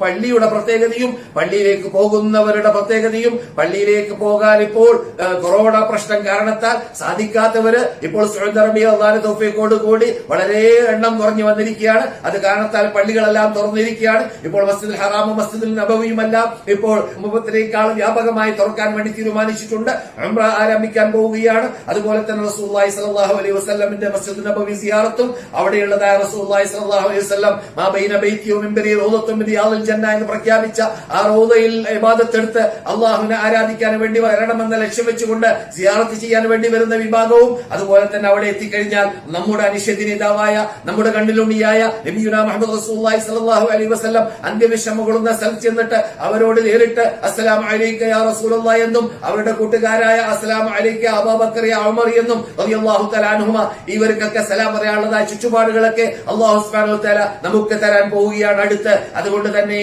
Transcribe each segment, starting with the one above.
പള്ളിയുടെ പ്രത്യേകതയും പള്ളിയിലേക്ക് പോകുന്നവരുടെ പ്രത്യേകതയും പള്ളിയിലേക്ക് പോകാൻ ഇപ്പോൾ കൊറോണ പ്രശ്നം കാരണത്താൽ സാധിക്കാത്തവര് ഇപ്പോൾ സൗദി അറേബ്യ അള്ളാഹു കൂടി വളരെ എണ്ണം കുറഞ്ഞു വന്നിരിക്കുകയാണ്. അത് കാരണത്താൽ പള്ളികളെല്ലാം തുറന്നിരിക്കുകയാണ്. ഇപ്പോൾ മസ്ജിദ് ഹറാമും മസ്ജിദുൽ നബവിയും എല്ലാം ഇപ്പോൾ മുപ്പത്തിനേക്കാളും വ്യാപകമായി തുറക്കാൻ വേണ്ടി തീരുമാനിച്ചിട്ടുണ്ട്. ഉംറ ആരംഭിക്കാൻ പോവുകയാണ്. അതുപോലെ തന്നെ റസൂല്ലായി സലാഹു അലൈഹി വസ്ലമിന്റെ മസ്ജിദ് നബവി സിയാറത്തും അവിടെയുള്ളതായ റസൂല്ലായി സലാഹു അലൈഹി വസ്ലം മാ ബൈന ജന്ന എന്ന് പ്രഖ്യാപിച്ച ആ റോദയിൽ ഇബാദത്തെടുത്ത് അള്ളാഹുവിനെ ആരാധിക്കാൻ വേണ്ടി വരണമെന്ന ലക്ഷ്യം വെച്ചുകൊണ്ട് സിയാറത്ത് ചെയ്യാൻ വേണ്ടി വരുന്ന വിഭാഗവും അതുപോലെ തന്നെ അവിടെ എത്തിക്കഴിഞ്ഞാൽ നമ്മുടെ അനിശ്ചിത നേതാവായ നമ്മുടെ കണ്ണിലുണ്ണിയായ നബിയുന മുഹമ്മദ് റസൂലുള്ളാഹി സലാഹു അലൈഹി വസല്ലം അന്ത്യവിഷമ കൊള്ളുന്ന സ്ഥലത്ത് ചെന്നിട്ട് അവരോട് നേരിട്ട് അസ്സലാം അലൈക്ക യാ റസൂലുള്ളാഹി എന്നും അവരുടെ കൂട്ടുകാരായ അസ്സലാം അലൈക്ക അബൂബക്കർ അമർ എന്നും റളിയല്ലാഹു തആല ഇവർക്കൊക്കെ സലാം പറയാനുള്ളതായ ചുറ്റുപാടുകളൊക്കെ തആല നമുക്ക് തരാൻ പോവുകയാണ് അടുത്ത്. അതുകൊണ്ട് തന്നെ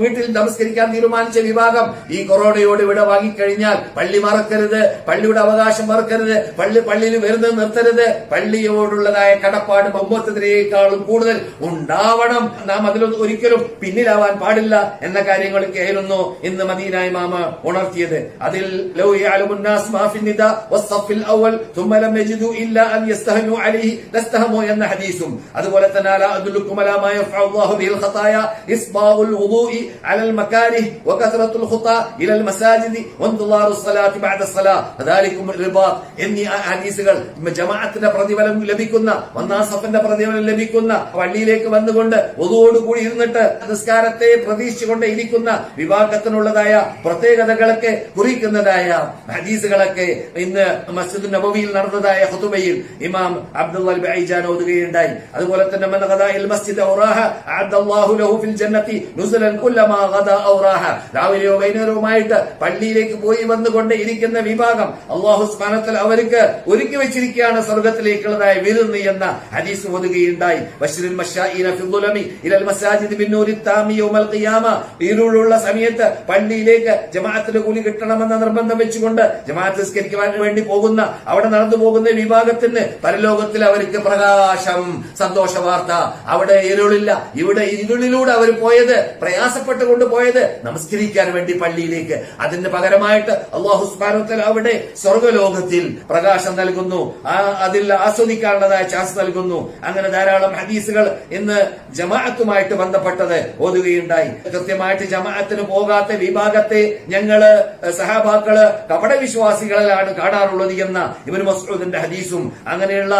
വീട്ടിൽ നമസ്കരിക്കാൻ തീരുമാനിച്ച വിഭാഗം ഈ കൊറോണയോട് ഇവിടെ വാങ്ങിക്കഴിഞ്ഞാൽ പള്ളി മറക്കരുത് പള്ളിയുടെ അവകാശം മറക്കരുത് പള്ളി പള്ളിയിൽ വരുന്നത് നിർത്തരുത്. പള്ളിയോടുള്ളതായ കടപ്പാട് ബഹുമത്തത്തിനേക്കാളും കൂടുതൽ ഉണ്ടാവണം. നാം അതിലൊന്നും ഒരിക്കലും പിന്നിലാവാൻ പാടില്ല എന്ന കാര്യങ്ങളൊക്കെ ആയിരുന്നു ഇന്ന് മദീനായി മാമ ഉണർത്തിയത്. അതിൽ എന്ന അതുപോലെ തന്നെ لا ادلكم على ما يفعل الله به الخطايا اصباغ الوضوء على المكاره وكثرة الخطى الى المساجد وانتظار الصلاة بعد الصلاة ذلكم الرباط എന്നീ ആ ഹദീസുകൾ ജമാഅത്തിന്റെ പ്രതിഫലം ലഭിക്കുന്ന ഒന്നാം സഫന്റെ പ്രതിഫലം ലഭിക്കുന്ന പള്ളിയിലേക്ക് വന്നുകൊണ്ട് ഒതുവോടുകൂടി ഇരുന്നിട്ട് നിസ്കാരത്തെ പ്രതീക്ഷിച്ചുകൊണ്ട് ഇരിക്കുന്ന വിവാഹത്തിനുള്ളതായ പ്രത്യേകതകളൊക്കെ കുറിക്കുന്നതായ ഹദീസുകളൊക്കെ ഇന്ന് മസ്ജിദ് നബവിയിൽ നടന്നതായ ഹുതുബയിൽ ഇമാം അബ്ദുൽ ഐജാൻ ഓതുകയുണ്ടായി അതുപോലെ തന്നെ മൻ ഗദാഇൽ മസ്ജിദ് ഔറാഹ അഅദ്ദല്ലാഹു ലഹു ഫിൽ ജന്നത്തി രാവിലെയോ വൈകുന്നേരവുമായിട്ട് പള്ളിയിലേക്ക് പോയി വന്നുകൊണ്ട് ഇരിക്കുന്ന വിഭാഗം അള്ളാഹു സ്മാനത്തിൽ അവർക്ക് ഒരുക്കി വെച്ചിരിക്കുകയാണ് സ്വർഗത്തിലേക്കുള്ളതായ വിരുന്ന് എന്ന ഹദീസ് ഖിയാമ. ഇരുളുള്ള സമയത്ത് പള്ളിയിലേക്ക് ജമാഅത്തിന് കൂലി കിട്ടണമെന്ന നിർബന്ധം വെച്ചുകൊണ്ട് ജമാഅത്ത് നിസ്കരിക്കുവാൻ വേണ്ടി പോകുന്ന അവിടെ നടന്നു പോകുന്ന വിഭാഗത്തിന് പരലോകത്തിൽ അവർക്ക് പ്രകാശം സന്തോഷ വാർത്ത അവിടെ ഇരുളില്ല ഇവിടെ ഇരുളിലൂടെ അവർ പോയത് പ്രയാസപ്പെട്ടുകൊണ്ട് പോയത് നമസ്കരിക്കാൻ വേണ്ടി പള്ളിയിലേക്ക്. അതിന് പകരമായിട്ട് അള്ളാഹു അവിടെ സ്വർഗലോകത്തിൽ പ്രകാശം നൽകുന്നു. ആ അതിൽ ആസ്വദിക്കാനുള്ളതായ ചാൻസ് നൽകുന്നു. അങ്ങനെ ധാരാളം ഹദീസുകൾ ഇന്ന് ജമാഅത്തുമായിട്ട് ബന്ധപ്പെട്ടത് ഓതുകയുണ്ടായി. കൃത്യമായിട്ട് ജമാഅത്തിന് പോകാത്ത വിഭാഗത്തെ ഞങ്ങൾ സഹാബാക്കൾ കപട വിശ്വാസികളിലാണ് കാണാറുള്ളത് എന്ന ഇവന് മസ്ഊദിന്റെ ഹദീസും. അങ്ങനെയുള്ള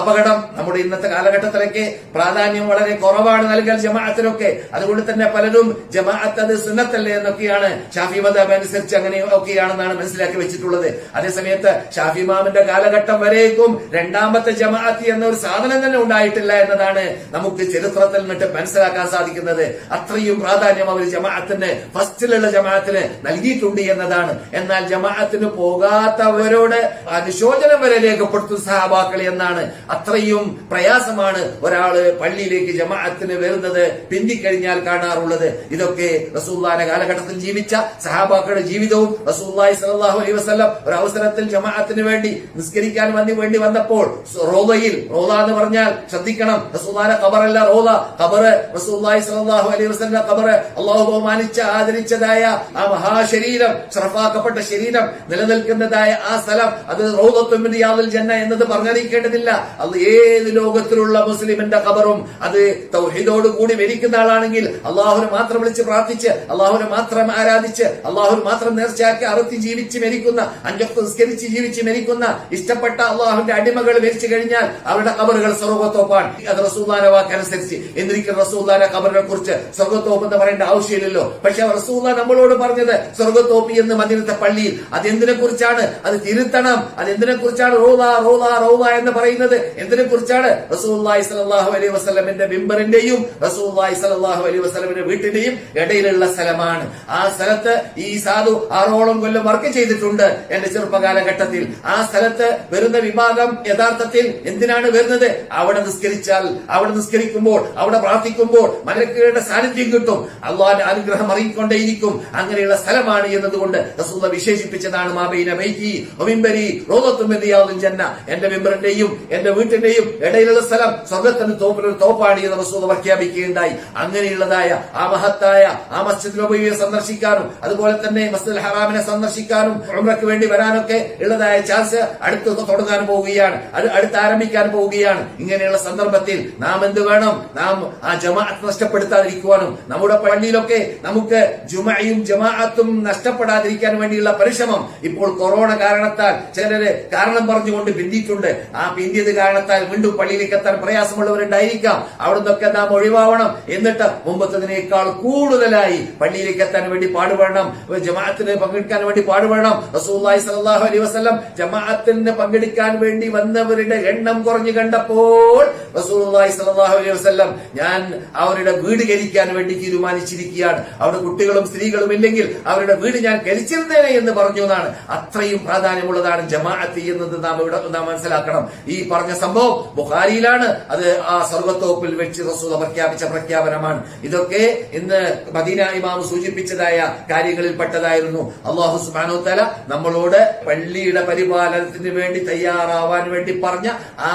അപകടം നമ്മുടെ ഇന്നത്തെ കാലഘട്ടത്തിലൊക്കെ പ്രാധാന്യം വളരെ കുറവാണ് നൽകൽ ജമാഅത്തിനൊക്കെ. അതുകൊണ്ട് തന്നെ പലരും ജമാഅത്ത് അത് സുന്നത്തല്ലേ എന്നൊക്കെയാണ് ഷാഫി മതം അനുസരിച്ച് അങ്ങനെ ഒക്കെയാണെന്നാണ് മനസ്സിലാക്കി വെച്ചിട്ടുള്ളത്. അതേസമയത്ത് ഷാഫി മാമിന്റെ കാലഘട്ടം വരേക്കും രണ്ടാമത്തെ ജമാഅത്ത് എന്ന ഒരു സാധനം തന്നെ ഉണ്ടായിട്ടില്ല എന്നതാണ് നമുക്ക് ചരിത്രത്തിൽ നിന്നിട്ട് മനസ്സിലാക്കാൻ സാധിക്കുന്നത്. അത്രയും പ്രാധാന്യം അവർ ജമാഅത്തിന് ഫസ്റ്റിലുള്ള ജമാഅത്തിന് നൽകിയിട്ടുണ്ട് എന്നതാണ്. എന്നാൽ ജമാഅത്തിന് പോകാത്തവരോട് അനുശോചനം വരെ രേഖപ്പെടുത്തും സഹാബാക്കൾ എന്നാണ്. അത്രയും പ്രയാസമാണ് ഒരാൾ പള്ളിയിലേക്ക് ജമാഅത്തിന് വരുന്നത്. പിന്തിക്കഴിഞ്ഞാൽ കാണാറുള്ളത്. ഇതൊക്കെ റസൂല്ലാന്റെ കാലഘട്ടത്തിൽ ജീവിച്ച സഹാബാക്കളുടെ ജീവിതവും റസൂല്ലായി സലാഹു അലൈ വസ്ലം ഒരു അവസരത്തിൽ ജമാഅത്തിന് വേണ്ടി നിസ്കരിക്കാൻ വന്നി വേണ്ടി വന്നപ്പോൾ റോദയിൽ റോദ എന്ന് പറഞ്ഞാൽ ശ്രദ്ധിക്കണം റസൂല്ലാന്റെ കബറല്ല റോദ. കബറ് റസൂല്ലായി സലാഹു അലൈ വസ്ലം കബറ് അള്ളാഹു ബഹുമാനിച്ച ആദരിച്ചതായ ആ മഹാശരീരം ഷറഫാക്കപ്പെട്ട ശരീരം നിലനിൽക്കുന്നതായ ആ സ്ഥലം അത് റൗദത്തുമിയാദുൽ ജന്ന എന്നത് പറഞ്ഞറിയിക്കേണ്ടതില്ല. അത് ഏത് ലോകത്തിലുള്ള മുസ്ലിമിന്റെ കബറും അത് തൗഹീദോട് കൂടി മരിക്കുന്ന ആളാണെങ്കിൽ അള്ളാഹുനെ മാത്രം വിളിച്ച് പ്രാർത്ഥിച്ച് അള്ളാഹുനെ മാത്രം ആരാധിച്ച് അള്ളാഹുനെ മാത്രം നേർച്ചയാക്കി അറുത്തി ജീവിച്ച് മരിക്കുന്ന അഞ്ചൊക്കെ നിസ്കരിച്ച് ജീവിച്ച് മരിക്കുന്ന ഇഷ്ടപ്പെട്ട അള്ളാഹുന്റെ അടിമകൾ മരിച്ചു കഴിഞ്ഞാൽ അവരുടെ കബറുകൾ സ്വർഗത്തോപ്പാണ് അത് റസൂദാന വാക്കനുസരിച്ച് എന്നിരിക്കുന്ന റസൂദാന കബറിനെ കുറിച്ച് സ്വർഗത്തോപ്പ് എന്ന് പറയേണ്ട ആവശ്യമില്ലല്ലോ. പക്ഷെ റസൂദ നമ്മളോട് പറഞ്ഞത് സ്വർഗത്തോപ്പ് എന്ന് മദീനത്തെ പള്ളിയിൽ. അത് എന്തിനെ കുറിച്ചാണ് അത് തിരുത്തണം. അത് എന്തിനെ കുറിച്ചാണ് റോദ റോദ റോദ എന്ന് പറയുന്നത്. എന്തിനെ കുറിച്ചാണ് റസൂൽ അലൈഹി വസ്ലമിന്റെ ബിംബറിന്റെയും റസൂൽ അലൈഹി വസ്ലമിന്റെ വീട്ടിന്റെയും ഇടയിലുള്ള സ്ഥലമാണ്. ആ സ്ഥലത്ത് ഈ സാധു ആറോളം കൊല്ലം വർക്ക് ചെയ്തിട്ടുണ്ട് എന്റെ ചെറുപ്പകാലഘട്ടത്തിൽ. ആ സ്ഥലത്ത് വരുന്ന വിഭാഗം യഥാർത്ഥത്തിൽ എന്തിനാണ് വരുന്നത്? അവിടെ നിസ്കരിച്ചാൽ അവിടെ നിസ്കരിക്കുമ്പോൾ അവിടെ പ്രാർത്ഥിക്കുമ്പോൾ മലക്കുകളുടെ സാന്നിധ്യം കിട്ടും. അള്ളാന്റെ അനുഗ്രഹം അറിയിക്കൊണ്ടേയിരിക്കും. അങ്ങനെയുള്ള സ്ഥലമാണ് എന്നതുകൊണ്ട് റസൂല വിശേഷിപ്പിച്ചതാണ് മാബൈന ബൈത്തി ഒമിമ്പരി റോദത്തുമെതിയാവുന്ന ജന്ന. എന്റെ മെമ്പറിന്റെയും എന്റെ വീട്ടിന്റെയും ഇടയിലുള്ള സ്ഥലം സ്വർഗത്തിന്റെ തോപ്പിലൊരു തോപ്പാണ് എന്ന് റസൂല പ്രഖ്യാപിക്കുകയുണ്ടായി. അങ്ങനെയുള്ളതായ മഹത്തായ ആ മഹത്തായ ആ മസ്ജിദ് നബിയെ സന്ദർശിക്കാനും അതുപോലെ തന്നെ മസ്ജിദ് ഹറാമിനെ സന്ദർശിക്കാനും ഉമ്രക്ക് വേണ്ടി വരാനൊക്കെ ഉള്ളതായ ചാൻസ് അടുത്ത് തുടങ്ങാൻ പോവുകയാണ്. അത് അടുത്ത് ആരംഭിക്കാൻ പോവുകയാണ്. ഇങ്ങനെയുള്ള സന്ദർഭത്തിൽ നാം എന്ത് വേണം? നാം ആ ജമാഅത്ത് നഷ്ടപ്പെടുത്താതിരിക്കുവാനും നമ്മുടെ പള്ളിയിലൊക്കെ നമുക്ക് ജുമയും ജമാഅത്തും നഷ്ടപ്പെടാതിരിക്കാൻ വേണ്ടിയുള്ള പരിശ്രമം ഇപ്പോൾ കൊറോണ കാരണത്താൽ ചിലര് കാരണം പറഞ്ഞുകൊണ്ട് പിന്തിയിട്ടുണ്ട്. ആ പിന്തിയത് കാരണത്താൽ വീണ്ടും പള്ളിയിലേക്ക് എത്താൻ പ്രയാസമുള്ളവരുണ്ടായിരിക്കാം. അവിടെ നിന്നൊക്കെ നാം ഒഴിവാവണം. എന്നിട്ട് മുമ്പത്തതിനേക്കാൾ കൂടുതലായി പള്ളിയിലേക്ക് എത്താൻ വേണ്ടി പാടുപെടണം. ജമാഅത്തിന് പങ്കെടുക്കാൻ വേണ്ടി പാടുപെടണം. റസൂല്ലായി സലാഹു അലൈഹി വസ്ലം ജമാഅത്തിന് പങ്കെടുക്കാൻ വേണ്ടി വന്നവരുടെ എണ്ണം കുറഞ്ഞു കണ്ടപ്പോൾ റസൂല്ലായി സലാഹു അലൈഹി വസ്ലം ഞാൻ അവരുടെ വീട് കരിക്കാൻ വേണ്ടി തീരുമാനിച്ചിരിക്കുകയാണ്. അവരുടെ കുട്ടികളും സ്ത്രീകളും ഇല്ലെങ്കിൽ അവരുടെ വീട് ഞാൻ കരിച്ചിരുന്നേനെ എന്ന് പറഞ്ഞു എന്നാണ്. അത്രയും പ്രാധാന്യമുള്ളതാണ് ജമാഅത്ത് എന്നത് നാം ഇവിടെ നാം മനസ്സിലാക്കണം. ഈ പറഞ്ഞ സംഭവം ബുഖാരിയിലാണ്. അത് ആ സർവത്തോപ്പിൽ വെച്ച് റസൂൽ പ്രഖ്യാപിച്ച പ്രഖ്യാപനമാണ്. ഇതൊക്കെ ഇന്ന് മദീന ഇമാം സൂചിപ്പിച്ചതായ കാര്യങ്ങളിൽ പെട്ടതായിരുന്നു. അള്ളാഹു സുബാനോ തല നമ്മളോട് പള്ളിയുടെ പരിപാലനത്തിന് വേണ്ടി തയ്യാറാവാൻ വേണ്ടി പറഞ്ഞ ആ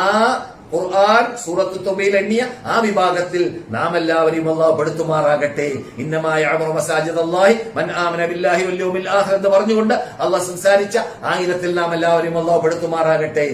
ഖുർആൻ സൂറത്ത് തൊബയിൽ എണ്ണിയ ആ വിഭാഗത്തിൽ നാം എല്ലാവരെയും അള്ളാഹു പെടുത്തുമാറാകട്ടെ. ഇന്നമായ മസാജിദ് അള്ളാഹി മൻ ആമന ബില്ലാഹി വൽ യൗമിൽ ആഖിർ എന്ന് പറഞ്ഞുകൊണ്ട് അള്ളാഹ് സംസാരിച്ച ആ ഇനത്തിൽ നാം എല്ലാവരെയും അള്ളാഹു പെടുത്തുമാറാകട്ടെ.